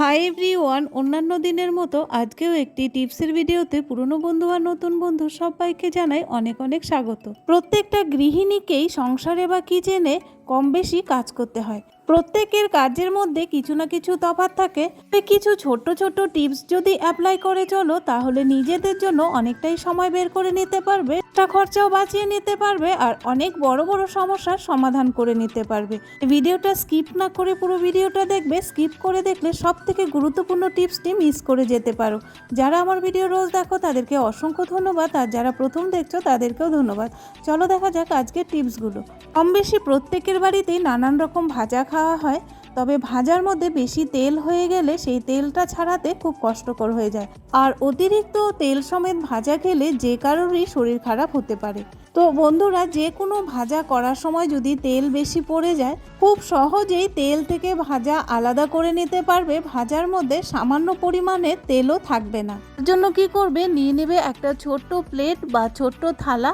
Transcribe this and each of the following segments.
High every one অন্যান্য দিনের মতো আজকেও একটি টিপসের ভিডিওতে পুরনো বন্ধু আর নতুন বন্ধু সবাইকে জানাই অনেক অনেক স্বাগত। প্রত্যেকটা গৃহিণীকেই সংসারে বা কিচেনে কম বেশি কাজ করতে হয়। প্রত্যেকের কাজের মধ্যে কিছু না কিছু তফাৎ থাকে। কিছু ছোট্ট ছোট্ট টিপস যদি অ্যাপ্লাই করে চলো, তাহলে নিজেদের জন্য অনেকটাই সময় বের করে নিতে পারবে এক্সট্রা খরচাও বাঁচিয়ে নিতে পারবে, আর অনেক বড় বড় সমস্যার সমাধান করে নিতে পারবে। ভিডিওটা স্কিপ না করে পুরো ভিডিওটা দেখবে স্কিপ করে দেখলে সব থেকে গুরুত্বপূর্ণ টিপসটি মিস করে যেতে পারো। যারা আমার ভিডিও রোজ দেখো, তাদেরকে অসংখ্য ধন্যবাদ, আর যারা প্রথম দেখছ, তাদেরকেও ধন্যবাদ। চলো দেখা যাক আজকের টিপসগুলো। কম বেশি প্রত্যেকের বাড়িতেই নানান রকম ভাজা খাওয়া হয়, তবে ভাজার মধ্যে বেশি তেল হয়ে গেলে সেই তেলটা ছাড়াতে খুব কষ্টকর হয়ে যায়। আর অতিরিক্ত তেল সমেত ভাজা খেলে যে কারোরই শরীর খারাপ হতে পারে। তো বন্ধুরা, যে কোনো ভাজা করার সময় যদি তেল বেশি পড়ে যায়, খুব সহজেই তেল থেকে ভাজা আলাদা করে নিতে পারবে। ভাজার মধ্যে সামান্য পরিমাণে তেলও থাকবে না। জন্য কি করবে? নিয়ে নেবে একটা ছোট্ট প্লেট বা ছোট্ট থালা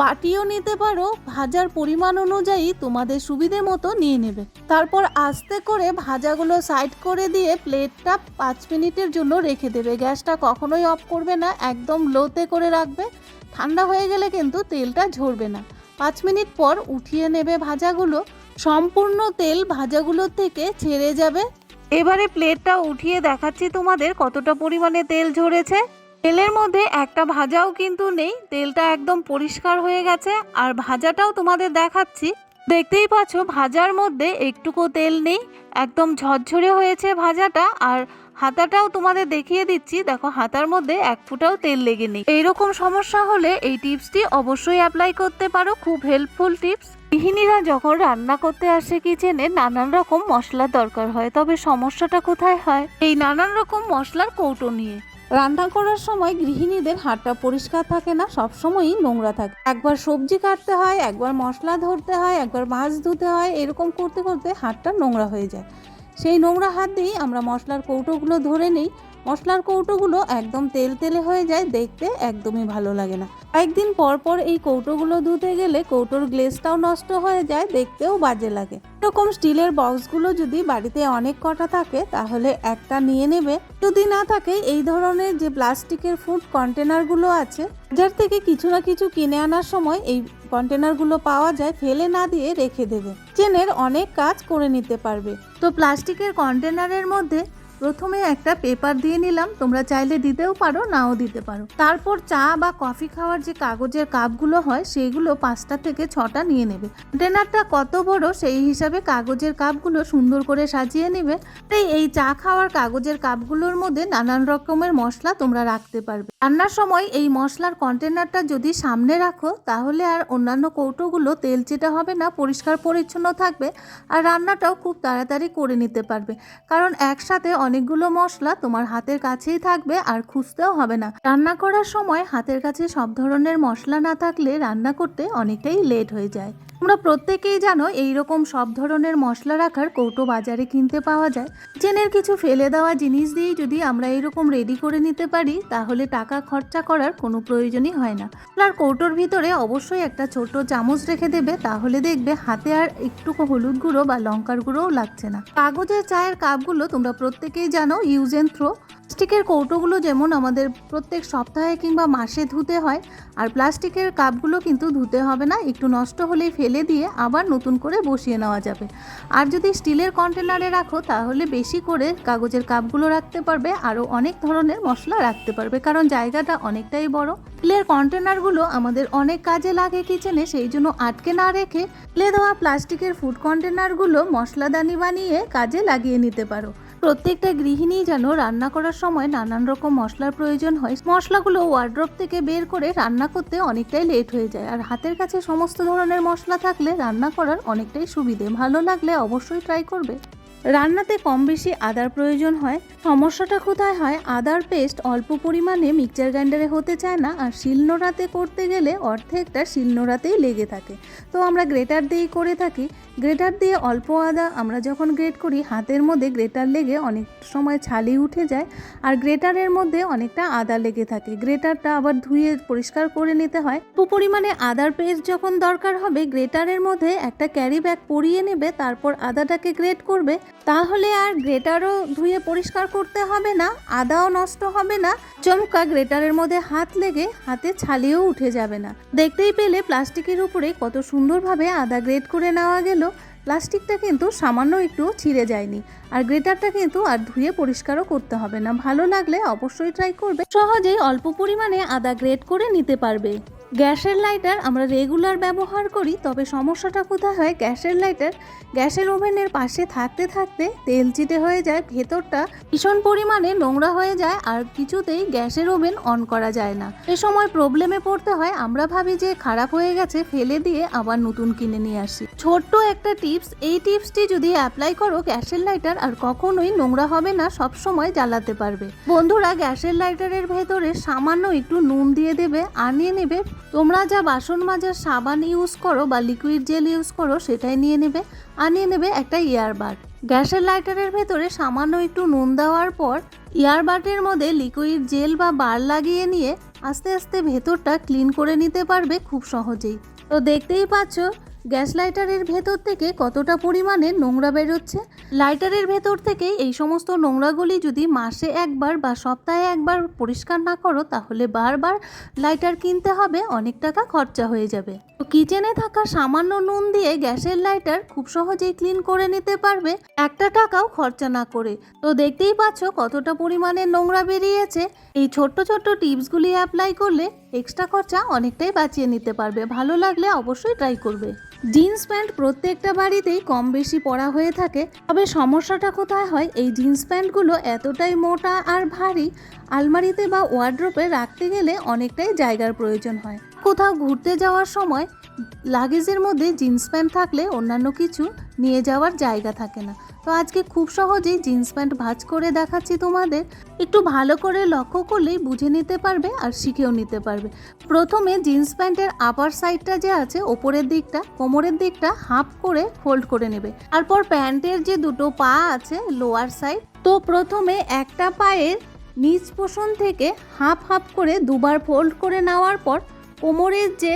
বাটিও নিতে পারো, ভাজার পরিমাণ অনুযায়ী তোমাদের সুবিধে মতো নিয়ে নেবে। তারপর আস্তে করে ভাজাগুলো সাইড করে দিয়ে প্লেটটা পাঁচ মিনিটের জন্য রেখে দেবে। গ্যাসটা কখনোই অফ করবে না, একদম লোতে করে রাখবে। ঠান্ডা হয়ে গেলে কিন্তু তেলটা ঝরবে না। পাঁচ মিনিট পর উঠিয়ে নেবে ভাজাগুলো। সম্পূর্ণ তেল ভাজাগুলোর থেকে ছেড়ে যাবে। এবারে প্লেটটা উঠিয়ে দেখাচ্ছি তোমাদের কতটা পরিমাণে তেল ঝরেছে। তেলের মধ্যে একটা ভাজাও কিন্তু নেই, তেলটা একদম পরিষ্কার হয়ে গেছে, আর ভাজাটাও তোমাদের দেখাচ্ছি। দেখতেই পাচ্ছ, ভাজার মধ্যে একটুকু তেল নেই, একদম ঝরঝরে হয়েছে ভাজাটা, আর হাতাটাও তোমাদের দেখিয়ে দিচ্ছি, দেখো হাতার মধ্যে এক ফুটাও তেল লেগে নেই। এইরকম সমস্যা হলে এই টিপসটি অবশ্যই অ্যাপ্লাই করতে পারো, খুব হেল্পফুল টিপস। গৃহিণীরা যখন রান্না করতে আসে কিচেনে, নানান রকম মশলার দরকার হয়, তবে সমস্যাটা কোথায় হয়? এই নানান রকম মশলার কৌটো নিয়ে। রান্না করার সময় গৃহিণীদের হাতটা পরিষ্কার থাকে না সব সময়ই নোংরা থাকে। একবার সবজি কাটতে হয়, একবার মশলা ধরতে হয়, একবার মাছ ধুতে হয়, এরকম করতে করতে হাতটা নোংরা হয়ে যায়। সেই নোংরা হাত দিয়েই আমরা মশলার কৌটোগুলো ধরে নিই। মশলার কৌটোগুলো একদম তেল তেলে হয়ে যায়, দেখতে একদমই ভালো লাগে না। কয়েকদিন পর পর এই কৌটোগুলো ধুতে গেলে কৌটোর গ্লেসটাও নষ্ট হয়ে যায়, দেখতেও বাজে লাগে। এরকম স্টিলের বক্সগুলো যদি বাড়িতে অনেক কটা থাকে, তাহলে একটা নিয়ে নেবে। যদি না থাকে, এই ধরনের যে প্লাস্টিকের ফুড কন্টেনারগুলো আছে, বাজার থেকে কিছু না কিছু কিনে আনার সময় এই কন্টেনারগুলো পাওয়া যায়, ফেলে না দিয়ে রেখে দেবে। চেনের অনেক কাজ করে নিতে পারবে। তো প্লাস্টিকের কন্টেনারের মধ্যে প্রথমে একটা পেপার দিয়ে নিলাম, তোমরা চাইলে দিতেও পারো, নাও দিতে পারো। তারপর চা বা কফি খাওয়ার যে কাগজের কাপগুলো হয় সেইগুলো পাঁচটা থেকে ছটা নিয়ে নেবে। কন্টেনারটা কত বড়, সেই হিসাবে কাগজের কাপগুলো সুন্দর করে সাজিয়ে নেবে। তাই এই চা খাওয়ার কাগজের কাপগুলোর মধ্যে নানান রকমের মশলা তোমরা রাখতে পারবে। রান্নার সময় এই মশলার কন্টেনারটা যদি সামনে রাখো, তাহলে আর অন্যান্য কৌটোগুলো তেল চেটা হবে না, পরিষ্কার পরিচ্ছন্ন থাকবে। আর রান্নাটাও খুব তাড়াতাড়ি করে নিতে পারবে। কারণ একসাথে অনেকগুলো মশলা তোমার হাতের কাছেই থাকবে আর খুঁজতেও হবে না। রান্না করার সময় হাতের কাছে সব ধরনের মশলা না থাকলে রান্না করতে অনেকটাই লেট হয়ে যায়। তোমরা প্রত্যেকেই জানো এই রকম সব ধরনের মশলা রাখার কৌটো বাজারে কিনতে পাওয়া যায়। চেনের কিছু ফেলে দেওয়া জিনিস দিয়েই যদি আমরা এইরকম রেডি করে নিতে পারি, তাহলে টাকা খরচা করার কোনো প্রয়োজনই হয় না। আর কৌটোর ভিতরে অবশ্যই একটা ছোট চামচ রেখে দেবে, তাহলে দেখবে হাতে আর একটু হলুদ গুঁড়ো বা লঙ্কার গুঁড়োও লাগছে না। কাগজের চায়ের কাপগুলো তোমরা প্রত্যেকেই জানো ইউজ অ্যান্ড থ্রো প্লাস্টিকের কৌটোগুলো যেমন আমাদের প্রত্যেক সপ্তাহে কিংবা মাসে ধুতে হয়, আর প্লাস্টিকের কাপগুলো কিন্তু ধুতে হবে না, একটু নষ্ট হলেই ফেলে দিয়ে আবার নতুন করে বসিয়ে নেওয়া যাবে। আর যদি স্টিলের কন্টেনারে রাখো, তাহলে বেশি করে কাগজের কাপগুলো রাখতে পারবে, আরও অনেক ধরনের মশলা রাখতে পারবে, কারণ জায়গাটা অনেকটাই বড়। স্টিলের কন্টেনারগুলো আমাদের অনেক কাজে লাগে কিচেনে, সেই জন্য আটকে না রেখে ফেলে দেওয়া প্লাস্টিকের ফুড কন্টেনারগুলো মশলাদানি বানিয়ে কাজে লাগিয়ে নিতে পারো। প্রত্যেকটা গৃহিণী যেন রান্না করার সময় নানান রকম মশলার প্রয়োজন হয়। মশলাগুলো ওয়ার্ড্রপ থেকে বের করে রান্না করতে অনেকটাই লেট হয়ে যায়। আর হাতের কাছে সমস্ত ধরনের মশলা থাকলে রান্না করার অনেকটাই সুবিধে। ভালো লাগলে অবশ্যই ট্রাই করবে। রান্নাতে কম বেশি আদার প্রয়োজন হয়। সমস্যাটা কোথায় হয়? আদার পেস্ট অল্প পরিমাণে মিক্সচার গ্রাইন্ডারে হতে চায় না আর শিলনোড়াতে করতে গেলে অর্ধেকটা শিলনোড়াতেই লেগে থাকে। তো আমরা গ্রেটার দিয়েই করে থাকি। গ্রেটার দিয়ে অল্প আদা আমরা যখন গ্রেট করি, হাতের মধ্যে গ্রেটার লেগে অনেক সময় ছালি উঠে যায় আর গ্রেটারের মধ্যে অনেকটা আদা লেগে থাকে। গ্রেটারটা আবার ধুয়ে পরিষ্কার করে নিতে হয়। অল্প পরিমাণে আদার পেস্ট যখন দরকার হবে, গ্রেটারের মধ্যে একটা ক্যারি ব্যাগ পরিয়ে নেবে, তারপর আদাটাকে গ্রেট করবে তাহলে আর গ্রেটারও ধুয়ে পরিষ্কার করতে হবে না, আদাও নষ্ট হবে না। চমকা গ্রেটারের মধ্যে হাত লেগে হাতে ছালিয়েও উঠে যাবে না। দেখতেই পেলে প্লাস্টিকের উপরে কত সুন্দরভাবে আদা গ্রেট করে নেওয়া গেল। প্লাস্টিকটা কিন্তু সামান্য একটু ছিঁড়ে যায়নি। আর গ্রেটারটা কিন্তু আর ধুয়ে পরিষ্কারও করতে হবে না। ভালো লাগলে অবশ্যই ট্রাই করবে। সহজেই অল্প পরিমাণে আদা গ্রেট করে নিতে পারবে। গ্যাসের লাইটার আমরা রেগুলার ব্যবহার করি, তবে সমস্যাটা কোথায় হয়? গ্যাসের লাইটার গ্যাসের ওভেনের পাশে থাকতে থাকতে তেল চিটে হয়ে যায়, ভেতরটা ভীষণ পরিমাণে নোংরা হয়ে যায় আর কিছুতেই গ্যাসের ওভেন অন করা যায় না। এ সময় প্রবলেমে পড়তে হয়, আমরা ভাবি যে খারাপ হয়ে গেছে, ফেলে দিয়ে আবার নতুন কিনে নিয়ে আসি। ছোট্ট একটা টিপস, এই টিপসটি যদি অ্যাপ্লাই করো, গ্যাসের লাইটার আর কখনোই নোংরা হবে না সব সময় জ্বালাতে পারবে। বন্ধুরা, গ্যাসের লাইটারের ভেতরে সামান্য একটু নুন দিয়ে দেবে, আনিয়ে নেবে তোমরা যা বাসন মাজার সাবান ইউজ করো বা লিকুইড জেল ইউজ করো, সেটাই নিয়ে নেবে। আর নিয়ে নেবে একটা ইয়ারবাড গ্যাসের লাইটারের ভেতরে সামান্য একটু নুন দেওয়ার পর ইয়ারবাডের মধ্যে লিকুইড জেল বা বার লাগিয়ে নিয়ে আস্তে আস্তে ভেতরটা ক্লিন করে নিতে পারবে খুব সহজেই। তো দেখতেই পাচ্ছ গ্যাস লাইটারের ভেতর থেকে কতটা পরিমাণে নোংরা বেরোচ্ছে? লাইটারের ভেতর থেকে এই সমস্ত নোংরাগুলি যদি মাসে একবার বা সপ্তাহে একবার পরিষ্কার না করো, তাহলে বারবার লাইটার কিনতে হবে, অনেক টাকা খরচা হয়ে যাবে। কিচেনে থাকা সামান্য নুন দিয়ে গ্যাসের লাইটার খুব সহজেই ক্লিন করে নিতে পারবে। একটা টাকাও খরচা না করে। তো দেখতেই পাচ্ছ কতটা পরিমাণে নোংরা বেরিয়েছে। এই ছোট্ট ছোট্ট টিপসগুলি অ্যাপ্লাই করলে এক্সট্রা খরচা অনেকটাই বাঁচিয়ে নিতে পারবে। ভালো লাগলে অবশ্যই ট্রাই করবে। জিন্স প্যান্ট প্রত্যেকটা বাড়িতেই কম বেশি পরা হয়ে থাকে। তবে সমস্যাটা কোথায় হয়? এই জিন্স প্যান্টগুলো এতটাই মোটা আর ভারী, আলমারিতে বা ওয়ার্ড্রোপে রাখতে গেলে অনেকটাই জায়গার প্রয়োজন হয়। কোথাও ঘুরতে যাওয়ার সময় লাগেজের মধ্যে জিন্স প্যান্ট থাকলে অন্যান্য কিছু নিয়ে যাওয়ার জায়গা থাকে না। তো আজকে খুব সহজেই জিন্স প্যান্ট ভাঁজ করে দেখাচ্ছি তোমাদের। একটু ভালো করে লক্ষ্য করলেই বুঝে নিতে পারবে আর শিখেও নিতে পারবে। প্রথমে জিন্স প্যান্টের আপার সাইডটা যে আছে, ওপরের দিকটা, কোমরের দিকটা হাফ করে ফোল্ড করে নেবে। তারপর প্যান্টের যে দুটো পা আছে লোয়ার সাইড তো প্রথমে একটা পায়ের নিচ পোষণ থেকে হাফ হাফ করে দুবার ফোল্ড করে নেওয়ার পর, কোমরের যে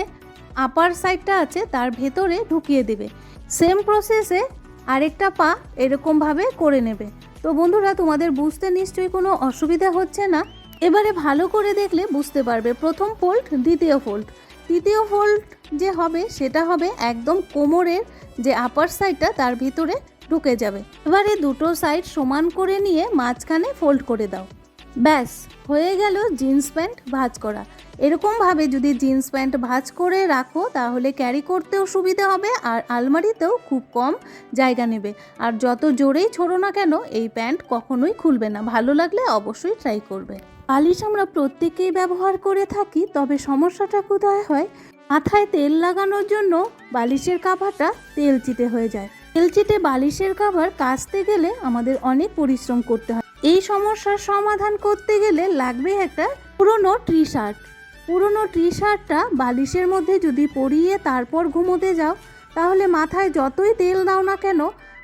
আপার সাইডটা আছে, তার ভেতরে ঢুকিয়ে দেবে। সেম প্রসেসে আরেকটা পা এরকমভাবে করে নেবে। তো বন্ধুরা, তোমাদের বুঝতে নিশ্চয়ই কোনো অসুবিধা হচ্ছে না। এবারে ভালো করে দেখলে বুঝতে পারবে, প্রথম ফোল্ড দ্বিতীয় ফোল্ড তৃতীয় ফোল্ড যে হবে, সেটা হবে একদম কোমরের যে আপার সাইডটা তার ভিতরে ঢুকে যাবে। এবারে দুটো সাইড সমান করে নিয়ে মাঝখানে ফোল্ড করে দাও। ব্যাস, হয়ে গেল জিন্স প্যান্ট ভাঁজ করা। এরকমভাবে যদি জিন্স প্যান্ট ভাঁজ করে রাখো, তাহলে ক্যারি করতেও সুবিধা হবে আর আলমারিতেও খুব কম জায়গা নেবে। আর যত জোরেই ছোড়ো না কেন, এই প্যান্ট কখনোই খুলবে না। ভালো লাগলে অবশ্যই ট্রাই করবে। পালিশ আমরা প্রত্যেকেই ব্যবহার করে থাকি, তবে সমস্যাটা কোথায় হয়? মাথায় তেল লাগানোর জন্য বালিশের কাভারটা তেল চিটে হয়ে যায়। তেল চিটে বালিশের কাভার কাচতে গেলে আমাদের অনেক পরিশ্রম করতে হয়। এই সমস্যার সমাধান করতে গেলে লাগবে একটা পুরনো টি শার্ট পুরনো টি শার্টটা বালিশের মধ্যে যদি পরিয়ে তারপর ঘুমোতে যাও, তাহলে মাথায় যতই তেল দাও না কেন,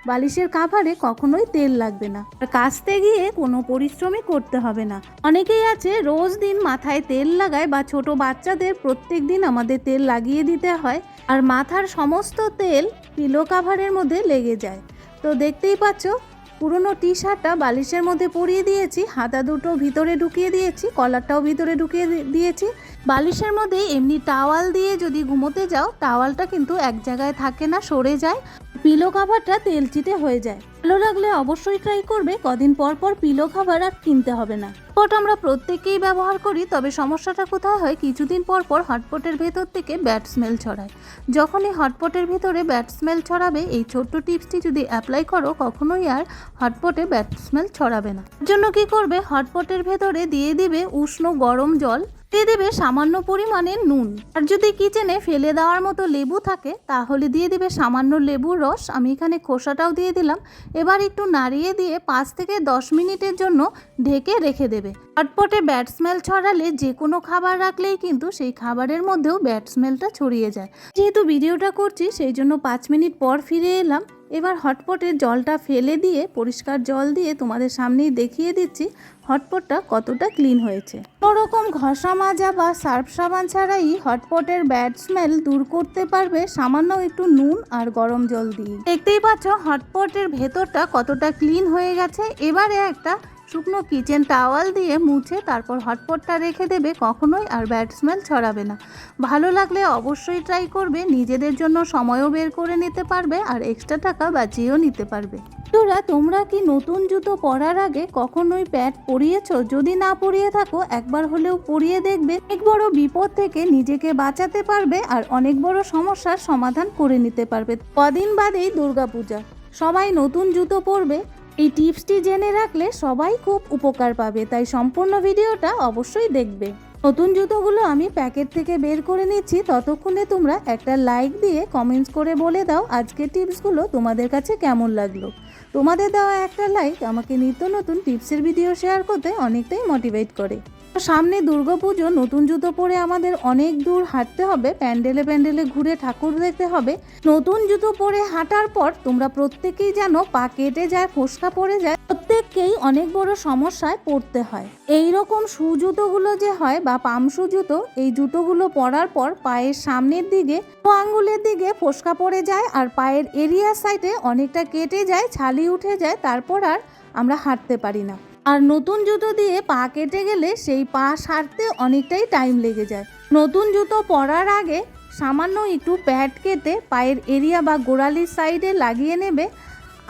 বালিশের কাভারে কখনোই তেল লাগবে না। আর কাচতে গিয়ে কোনো পরিশ্রমই করতে হবে না। অনেকেই আছে রোজ দিন মাথায় তেল লাগায় বা ছোট বাচ্চাদের প্রত্যেক দিন আমাদের তেল লাগিয়ে দিতে হয়, আর মাথার সমস্ত তেল পিলো কাভারের মধ্যে লেগে যায়। তো দেখতেই পাচ্ছ পুরনো টি শার্টটা বালিশের মধ্যে পরিয়ে দিয়েছি, হাতা দুটো ভিতরে ঢুকিয়ে দিয়েছি, কলারটাও ভিতরে ঢুকিয়ে দিয়েছি। বালিশের মধ্যে এমনি টাওয়াল দিয়ে যদি ঘুমোতে যাও, টাওয়ালটা কিন্তু এক জায়গায় থাকে না, সরে যায়। পিলো কাভারটা তেল চিটে হয়ে যায়। ভালো লাগলে অবশ্যই ট্রাই করবে, কদিন পর পর পিলো খাবার আর কিনতে হবে না। হটপট আমরা প্রত্যেকেই ব্যবহার করি, তবে সমস্যাটা কোথায় হয়? কিছুদিন পর পর হটপটের ভেতর থেকে ব্যাড স্মেল ছড়ায়। যখনই হটপটের ভেতরে ব্যাড স্মেল ছড়াবে, এই ছোট্ট টিপসটি যদি অ্যাপ্লাই করো, কখনোই আর হটপটে ব্যাড স্মেল ছড়াবে না। জন্য কি করবে? হটপটের ভেতরে দিয়ে দিবে উষ্ণ গরম জল দিয়ে দেবে সামান্য পরিমাণে নুন। আর যদি কিচেনে ফেলে দেওয়ার মতো লেবু থাকে, তাহলে দিয়ে দেবে সামান্য লেবুর রস। আমি এখানে খোসাটাও দিয়ে দিলাম। এবার একটু নাড়িয়ে দিয়ে পাঁচ থেকে দশ মিনিটের জন্য ঢেকে রেখে দেবে। হটপটে ব্যাড স্মেল ছড়ালে যে কোনো খাবার রাখলেই কিন্তু সেই খাবারের মধ্যেও ব্যাড স্মেলটা ছড়িয়ে যায়। যেহেতু ভিডিওটা করছি, সেই জন্য পাঁচ মিনিট পর ফিরে এলাম। এবার হটপটের জলটা ফেলে দিয়ে, পরিষ্কার জল দিয়ে তোমাদের সামনেই দেখিয়ে দিচ্ছি হটপটটা কতটা ক্লিন হয়েছে। কোনোরকম ঘষা মাজা বা সার্ফ সাবান ছাড়াই হটপটের ব্যাড স্মেল দূর করতে পারবে সামান্য একটু নুন আর গরম জল দিয়ে। দেখতেই পাচ্ছ হটপটের ভেতরটা কতটা ক্লিন হয়ে গেছে। এবারে একটা শুকনো কিচেন টাওয়াল দিয়ে মুছে তারপর হটপটটা রেখে দেবে, কখনোই আর ব্যাড স্মেল ছড়াবে না। ভালো লাগলে অবশ্যই ট্রাই করবে, নিজেদের জন্য সময়ও বের করে নিতে পারবে আর এক্সট্রা টাকা বাঁচিয়েও নিতে পারবে। বন্ধুরা, তোমরা কি নতুন জুতো পরার আগে কখনোই প্যাড পরিয়েছ? যদি না পরিয়ে থাকো, একবার হলেও পরিয়ে দেখবে। অনেক বড় বিপদ থেকে নিজেকে বাঁচাতে পারবে আর অনেক বড় সমস্যার সমাধান করে নিতে পারবে। কদিন বাদেই দুর্গাপূজা। সবাই নতুন জুতো পরবে এই টিপসটি জেনে রাখলে সবাই খুব উপকার পাবে, তাই সম্পূর্ণ ভিডিওটা অবশ্যই দেখবে। নতুন জুতোগুলো আমি প্যাকেট থেকে বের করে নিচ্ছি, ততক্ষণে তোমরা একটা লাইক দিয়ে কমেন্টস করে বলে দাও আজকের টিপসগুলো তোমাদের কাছে কেমন লাগল। তোমাদের দেওয়া একটা লাইক আমাকে নিত্য নতুন টিপসের ভিডিও শেয়ার করতে অনেকটাই মোটিভেট করে। সামনে দুর্গাপুজো নতুন জুতো পরে আমাদের অনেক দূর হাঁটতে হবে, প্যান্ডেলে প্যান্ডেলে ঘুরে ঠাকুর দেখতে হবে। নতুন জুতো পরে হাঁটার পর তোমরা প্রত্যেকেই জানো, পা কেটে যায়, ফোসকা পড়ে যায়, প্রত্যেককেই অনেক বড় সমস্যায় পড়তে হয়। এই রকম শু জুতোগুলো যে হয় বা পাম শু জুতো এই জুতোগুলো পরার পর পায়ের সামনের দিকে ও আঙ্গুলের দিকে ফোসকা পড়ে যায় আর পায়ের এরিয়া সাইডে অনেকটা কেটে যায়, ছালি উঠে যায়, তারপর আর আমরা হাঁটতে পারি না। আর নতুন জুতো দিয়ে পা কেটে গেলে সেই পা সারতে অনেকটাই টাইম লেগে যায়। নতুন জুতো পরার আগে সামান্য একটু প্যাড কেটে পায়ের এরিয়া বা গোড়ালির সাইডে লাগিয়ে নেবে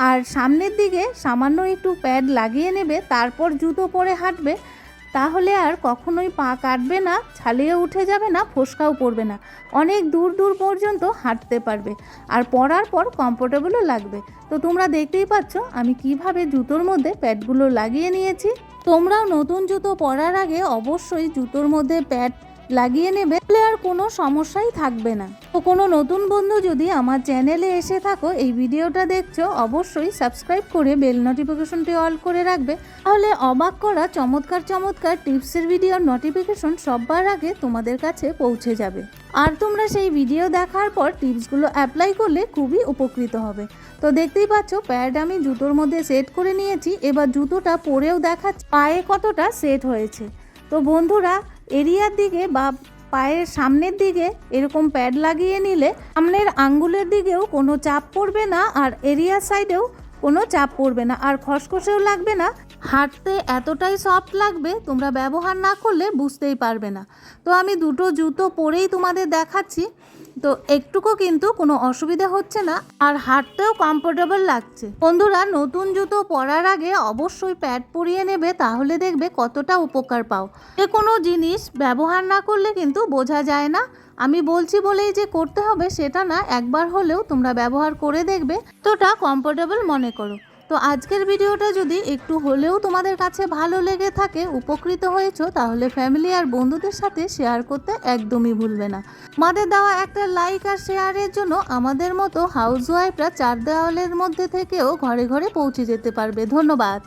আর সামনের দিকে সামান্য একটু প্যাড লাগিয়ে নেবে, তারপর জুতো পরে হাঁটবে। তাহলে আর কখনোই পা কাটবে না, ছালিয়ে উঠে যাবে না, ফোসকাও পড়বে না। অনেক দূর দূর পর্যন্ত হাঁটতে পারবে। আর পরার পর কমফোর্টেবলও লাগবে। তো তোমরা দেখতেই পাচ্ছ, আমি কীভাবে জুতোর মধ্যে প্যাডগুলো লাগিয়ে নিয়েছি। তোমরাও নতুন জুতো পরার আগে অবশ্যই জুতোর মধ্যে প্যাড লাগিয়ে নেবে তাহলে আর কোনো সমস্যাই থাকবে না। তো কোনো নতুন বন্ধু যদি আমার চ্যানেলে এসে থাকো, এই ভিডিওটা দেখছ, অবশ্যই সাবস্ক্রাইব করে বেল নোটিফিকেশনটি অল করে রাখবে। তাহলে অবাক করা চমৎকার চমৎকার টিপসের ভিডিওর নোটিফিকেশন সবার আগে তোমাদের কাছে পৌঁছে যাবে। আর তোমরা সেই ভিডিও দেখার পর টিপসগুলো অ্যাপ্লাই করলে খুবই উপকৃত হবে। তো দেখতেই পাচ্ছ প্যাড আমি জুতোর মধ্যে সেট করে নিয়েছি। এবার জুতোটা পরেও দেখাচ্ছি, পায়ে কতটা সেট হয়েছে। তো বন্ধুরা এরিয়ার দিকে বা পায়ের সামনের দিকে এরকম প্যাড লাগিয়ে নিলে সামনের আঙ্গুলের দিকেও কোনো চাপ পড়বে না আর এরিয়ার সাইডেও কোনো চাপ পড়বে না আর খসখসেও লাগবে না। হাঁটতে এতটাই সফট লাগবে তোমরা ব্যবহার না করলে বুঝতেই পারবে না। তো আমি দুটো জুতো পরেই তোমাদের দেখাচ্ছি। তো একটুকু কিন্তু কোনো অসুবিধা হচ্ছে না আর হাঁটতেও কমফোর্টেবল লাগছে। বন্ধুরা, নতুন জুতো পরার আগে অবশ্যই প্যাড পরিয়ে নেবে, তাহলে দেখবে কতটা উপকার পাও। যে কোনো জিনিস ব্যবহার না করলে কিন্তু বোঝা যায় না। আমি বলছি বলেই যে করতে হবে, সেটা না, একবার হলেও তোমরা ব্যবহার করে দেখবে তোটা কমফোর্টেবল মনে করো। তো আজকের ভিডিওটা যদি একটু হলেও তোমাদের কাছে ভালো লেগে থাকে, উপকৃত হয়েছো, তাহলে ফ্যামিলি আর বন্ধুদের সাথে শেয়ার করতে একদমই ভুলবে না। মাদের দেওয়া একটা লাইক আর শেয়ারের জন্য আমাদের মতো হাউস ওয়াইফরা চার দেওয়ালের মধ্যে থেকেও ঘরে ঘরে পৌঁছে যেতে পারবে। ধন্যবাদ।